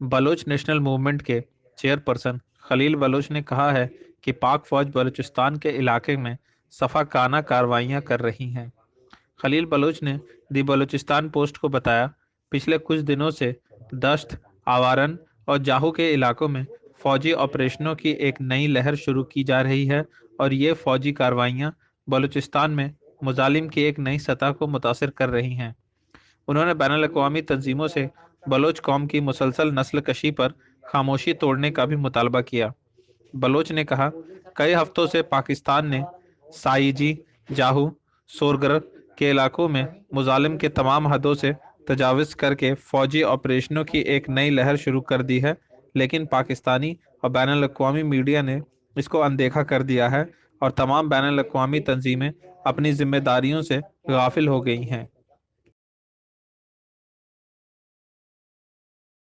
Bloch national movement के chairperson Khalil Baloch ने कहा है कि पाक फौज बलूचिस्तान के इलाके में सफ़ा काना कार्रवाइयाँ कर रही हैं। खलील बलोच ने दी बलूचिस्तान पोस्ट को बताया, पिछले कुछ दिनों से दश्त आवारन और जाहू के इलाकों में फौजी ऑपरेशनों की एक नई लहर शुरू की जा रही है और ये फौजी कार्रवाइयाँ बलूचिस्तान में मुजालिम की एक नई सतह को मुतासर कर रही हैं। उन्होंने बैन अवी तंजीमों से बलोच कौम की मुसलसल नस्ल कशी पर खामोशी तोड़ने का भी मुतालबा किया। बलोच ने कहा, कई हफ्तों से पाकिस्तान ने साइजी, जाहू सोरगर के इलाकों में मुजालिम के तमाम हदों से तजावज़ करके फ़ौजी ऑपरेशनों की एक नई लहर शुरू कर दी है, लेकिन पाकिस्तानी और बैन अवी मीडिया ने इसको अनदेखा कर दिया है और तमाम बैन अवी तंजीमें अपनी जिम्मेदारियों से गाफिल हो गई हैं।